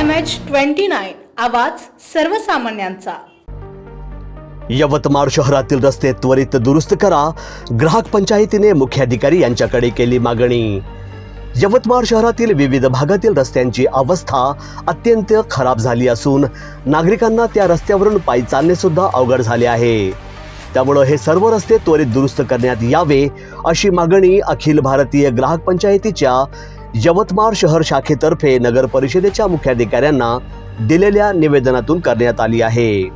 H twenty nine आवाज सर्वसामान्यांचा. यवतमाळ शहरातील रस्ते त्वरित दुरुस्त करा. ग्राहक पंचायतीने मुख्याधिकारी यांच्याकडे केली मागणी. यवतमाळ शहरातील विविध भागातील रस्त्यांची अवस्था अत्यंत खराब झाली असून नागरिकांना त्या रस्त्यावरून पायी चालणे सुद्धा अवघड झाले आहे. त्यामुळं हे सर्व रस्ते त्वरित दुरुस्त करण्यात यावे अशी मागणी अखिल भारतीय ग्राहक पंचायतीच्या यवतमाळ शहर शाखेतर्फे नगर परिषदेच्या मुख्याधिकाऱ्यांना दिलेल्या निवेदनातून करण्यात आली आहे.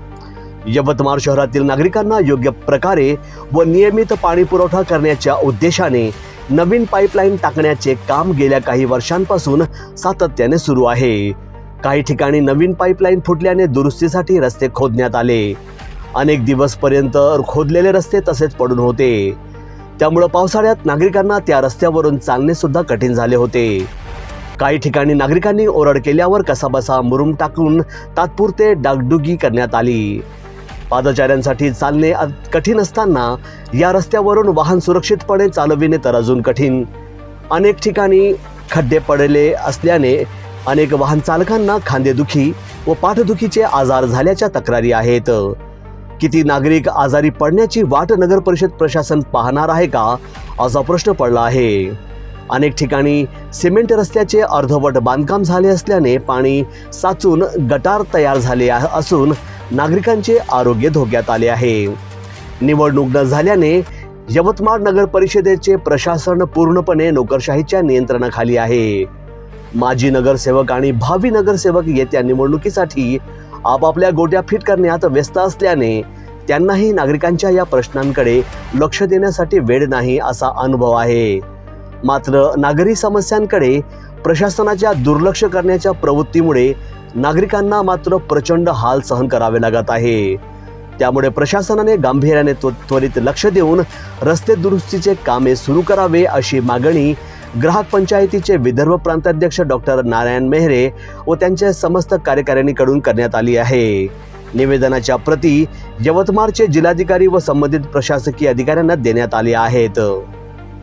यवतमाळ शहरातील नागरिकांना योग्य प्रकारे व नियमित पाणी पुरवठा करण्याच्या उद्देशाने नवीन पाईपलाईन टाकण्याचे काम गेल्या काही वर्षांपासून सातत्याने सुरू आहे. काही ठिकाणी नवीन पाईपलाईन फुटल्याने दुरुस्तीसाठी रस्ते खोदण्यात आले. अनेक दिवसपर्यंत खोदलेले रस्ते तसेच पडून होते. त्यामुळं पावसाळ्यात नागरिकांना त्या रस्त्यावरून चालणे सुद्धा कठीण झाले होते. काही ठिकाणी नागरिकांनी ओरड केल्यावर कसाबसा मुरुम टाकून तात्पुरते डागडुगी करण्यात आली. पादचाऱ्यांसाठी चालणे कठीण असताना या रस्त्यावरून वाहन सुरक्षितपणे चालविणे तर अजून कठीण. अनेक ठिकाणी खड्डे पडले असल्याने अनेक वाहन चालकांना खांदेदुखी व पाठदुखीचे आजार झाल्याच्या तक्रारी आहेत. किती नागरिक आजारी पडण्याची वाट नगर परिषद प्रशासन पाहणार आहे का? असा प्रश्न पडला आहे. अनेक ठिकाणी सिमेंट रस्त्याचे अर्धवट बांधकाम झाले असल्याने पाणी साचून गटार तयार झाले असून नागरिकांचे आरोग्य धोक्यात आले आहे. निवडणूक न झाल्याने यवतमाळ नगर परिषदेचे प्रशासन पूर्णपणे नोकरशाहीच्या नियंत्रणाखाली आहे. माजी नगरसेवक आणि भावी नगरसेवक येत्या निवडणुकीसाठी आपापल्या गोट्या फिट करण्यात व्यस्त असल्याने त्यांनाही नागरिकांच्या या प्रश्नांकडे लक्ष देण्यासाठी वेळ नाही असा अनुभव आहे. मात्र नागरी समस्यांकडे प्रशासनाच्या दुर्लक्ष करण्याच्या प्रवृत्तीमुळे नागरिकांना मात्र प्रचंड हाल सहन करावे लागत आहे. त्यामुळे प्रशासनाने गांभीर्याने त्व- त्वरित लक्ष देऊन रस्ते दुरुस्तीचे कामे सुरू करावे अशी मागणी ग्राहक पंचायतीचे विदर्भ प्रांताध्यक्ष डॉक्टर नारायण मेहरे व त्यांच्या समस्त कार्यकारिणीकडून करण्यात आली आहे. निवेदनाच्या प्रती यवतमाळचे जिल्हाधिकारी व संबंधित प्रशासकीय अधिकाऱ्यांना देण्यात आल्या आहेत.